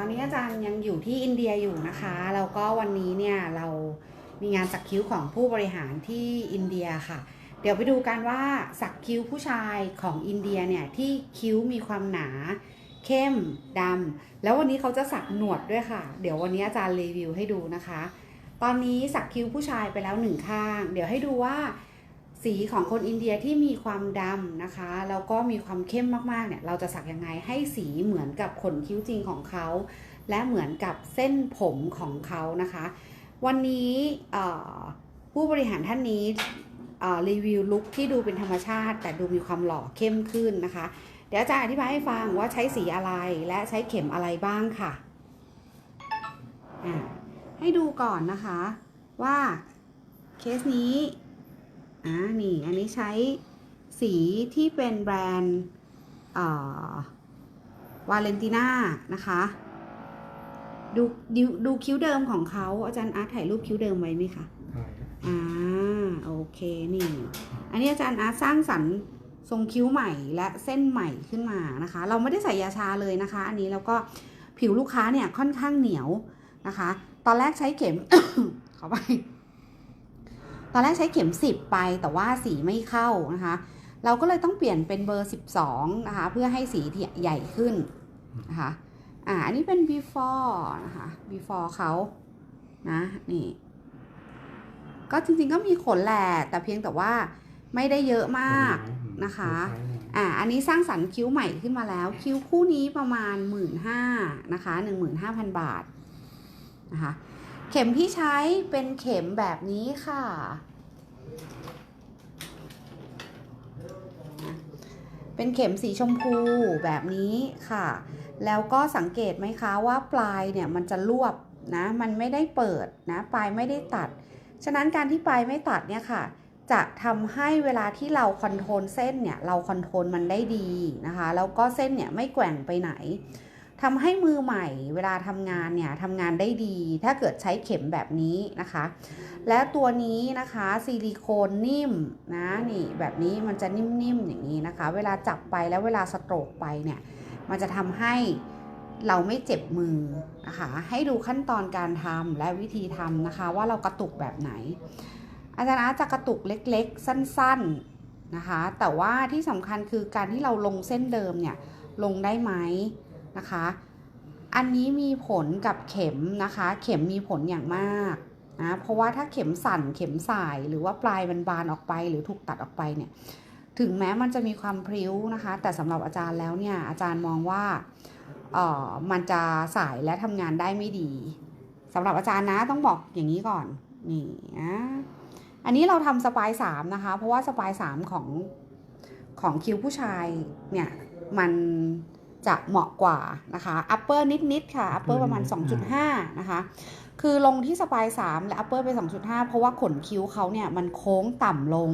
ตอนนี้อาจารย์ยังอยู่ที่อินเดียอยู่นะคะแล้วก็วันนี้เนี่ยเรามีงานสักคิ้วของผู้บริหารที่อินเดียค่ะ เดี๋ยวไปดูกันว่าสักคิ้วผู้ชายของอินเดียเนี่ยที่คิ้วมีความหนา เข้มดำแล้ววันนี้เขาจะสักหนวดด้วยค่ะ เดี๋ยววันนี้อาจารย์รีวิวให้ดูนะคะ ตอนนี้สักคิ้วผู้ชายไปแล้วหนึ่งข้าง เดี๋ยวให้ดูว่า สีของคนอินเดียที่มีความดำนะคะแล้วก็มีความเข้มมากๆเนี่ยเราจะสักยังไงให้สีเหมือนกับขนคิ้วจริงของเขา และเหมือนกับเส้นผมของเขานะคะ วันนี้ผู้บริหารท่านนี้รีวิวลุคที่ดูเป็นธรรมชาติ แต่ดูมีความหล่อเข้มขึ้นนะคะ เดี๋ยวอาจารย์อธิบายให้ฟังว่าใช้สีอะไรและใช้เข็มอะไรบ้างค่ะอะให้ดูก่อนนะคะว่าเคสนี้ อ่านี่ อันนี้ใช้สีที่เป็นแบรนด์วาเลนติน่านะคะ ดูดูดูคิ้วเดิมของเขาอาจารย์อาร์ตถ่ายรูปคิ้วเดิมไว้ไหมคะอ่าโอเคนี่ อันนี้อาจารย์อาร์ตสร้างสรรค์ทรงคิ้วใหม่และเส้นใหม่ขึ้นมานะคะ เราไม่ได้ใส่ยาชาเลยนะคะ อันนี้แล้วก็ผิวลูกค้าเนี่ยค่อนข้างเหนียวนะคะ ตอนแรกใช้เข็ม ขอไป ตอนแรกใช้เข็ม 10 ไปแต่ว่าสีไม่เข้านะคะ เราก็เลยต้องเปลี่ยนเป็นเบอร์ 12 นะคะ เพื่อให้สีที่ใหญ่ขึ้นนะคะอ่าอันนี้เป็น before นะคะ before เขานะนี่ก็จริงๆก็มีขนแหละแต่เพียงแต่ว่าไม่ได้เยอะมากนะคะ อ่า อันนี้สร้างสรรค์คิ้วใหม่ขึ้นมาแล้ว คิ้วคู่นี้ประมาณ 1 5ื่นนะคะ15,000บาทนะคะ เข็มที่ใช้เป็นเข็มแบบนี้ค่ะ เป็นเข็มสีชมพูแบบนี้ค่ะ แล้วก็สังเกตไหมคะว่าปลายเนี่ยมันจะรวบนะ มันไม่ได้เปิดนะ ปลายไม่ได้ตัด ฉะนั้นการที่ปลายไม่ตัดเนี่ยค่ะ จะทำให้เวลาที่เราคอนโทรลเส้นเนี่ย เราคอนโทรลมันได้ดีนะคะ แล้วก็เส้นเนี่ยไม่แกว่งไปไหน ทำให้มือใหม่เวลาทำงานเนี่ยทำงานได้ดี ถ้าเกิดใช้เข็มแบบนี้นะคะ และตัวนี้นะคะซิลิโคนนิ่มนะนี่แบบนี้มันจะนิ่มๆอย่างนี้นะคะ เวลาจับไปแล้วเวลาสโตรกไปเนี่ยมันจะทำให้เราไม่เจ็บมือนะคะ ให้ดูขั้นตอนการทำและวิธีทำนะคะ ว่าเรากระตุกแบบไหน อาจารย์อาจะกระตุกเล็กๆ สั้นๆนะคะ แต่ว่าที่สำคัญคือการที่เราลงเส้นเดิมเนี่ยลงได้ไหม นะคะ อันนี้มีผลกับเข็มนะคะ เข็มมีผลอย่างมากนะเพราะว่าถ้าเข็มสั่นเข็มสายหรือว่าปลายมันบานออกไป หรือถูกตัดออกไปเนี่ยถึงแม้มันจะมีความพริ้วนะคะ แต่สำหรับอาจารย์แล้วเนี่ยอาจารย์มองว่าเออมันจะสายและทำงานได้ไม่ดีสำหรับอาจารย์นะต้องบอกอย่างนี้ก่อนนี่นะอันนี้เราทำสปายสามนะคะ เพราะว่าสปายสามของของคิวผู้ชายเนี่ยมัน จะเหมาะกว่านะคะ upper นิดๆค่ะ upper ประมาณ 2.5 นะคะ คือลงที่สปาย 3 และ upper ไป 2.5 เพราะว่าขนคิ้วเขาเนี่ยมันโค้งต่ำลง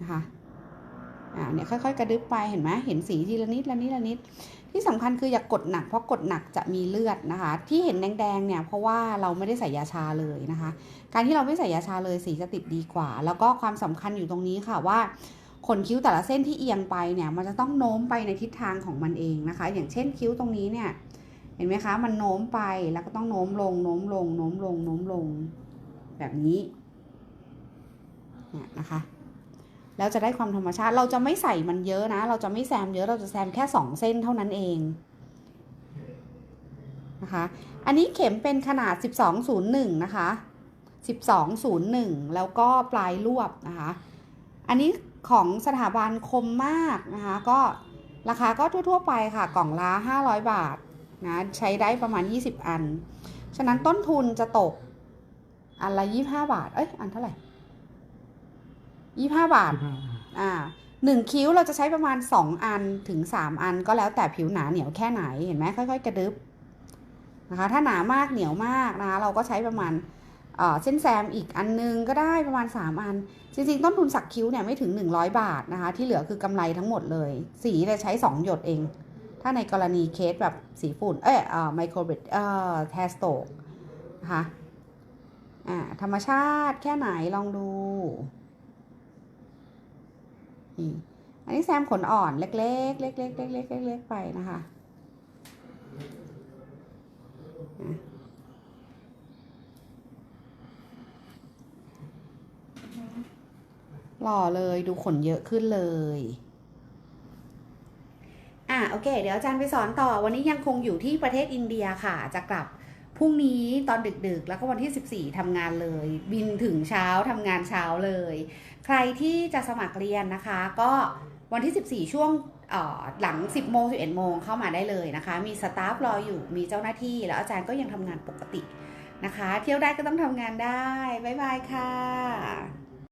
นะคะอ่าเนี่ยค่อยๆ กระดึบไปเห็นไหมเห็นสีทีละนิดละนิดละนิด ที่สำคัญคืออย่ากกดหนักเพราะกดหนักจะมีเลือดนะคะ ที่เห็นแดงๆเนี่ยเพราะว่าเราไม่ได้ใส่ยาชาเลยนะคะ การที่เราไม่ใส่ยาชาเลยสีจะติดดีกว่า แล้วก็ความสำคัญอยู่ตรงนี้ค่ะว่า ขนคิ้วแต่ละเส้นที่เอียงไปเนี่ยมันจะต้องโน้มไปในทิศทางของมันเองนะคะ อย่างเช่นคิ้วตรงนี้เนี่ย เห็นไหมคะ มันโน้มไปแล้วก็ต้องโน้มลงโน้มลงโน้มลงโน้มลง แบบนี้เนี่ยนะคะ แล้วจะได้ความธรรมชาติเราจะไม่ใส่มันเยอะนะ เราจะไม่แซมเยอะเราจะแซมแค่สองเส้นเท่านั้นเองนะคะอันนี้เข็มเป็นขนาด 1201 นะคะ 1201 แล้วก็ปลายรวบนะคะ อันนี้ ของสถาบันคมมากนะคะก็ราคาก็ทั่วๆไปค่ะกล่องละ500 บาทนะใช้ได้ประมาณ 20 อัน ฉะนั้นต้นทุนจะตกอันละ 25 บาท เอ้ยอันเท่าไหร่ 25 บาทอ่าหนึ่งคิ้วเราจะใช้ประมาณ 2 อันถึง 3 อันก็แล้วแต่ผิวหนาเหนียวแค่ไหนเห็นไหมค่อย ๆ กระดึบนะคะถ้าหนามากเหนียวมากนะคะเราก็ใช้ประมาณ เส้นแซมอีกอันนึงก็ได้ประมาณ 3 อัน จริงๆ ต้นทุนสักคิ้วเนี่ยไม่ถึง 100 บาทนะคะ ที่เหลือคือกำไรทั้งหมดเลย สีจะใช้ 2 หยดเอง ถ้าในกรณีเคสแบบสีฝุ่น เอ้ยไมโครเบดเอ่อแทสโตกนะคะอ่าธรรมชาติแค่ไหนลองดูนี่อันนี้แซมขนอ่อนเล็กๆเล็กๆเล็กๆเล็กๆไปนะคะ หล่อเลยดูขนเยอะขึ้นเลยอะโอเค เดี๋ยวอาจารย์ไปสอนต่อวันนี้ยังคงอยู่ที่ประเทศอินเดียค่ะ จะกลับพรุ่งนี้ตอนดึกๆ แล้วก็วันที่ 14ทำงานเลย บินถึงเช้าทำงานเช้าเลย ใครที่จะสมัครเรียนนะคะ ก็วันที่ 14 ช่วงหลัง 10 โมง 11 โมงเข้ามาได้เลยนะคะ มีสตาฟรออยู่มีเจ้าหน้าที่ แล้วอาจารย์ก็ยังทำงานปกตินะคะ เที่ยวได้ก็ต้องทำงานได้ บ๊ายบายค่ะ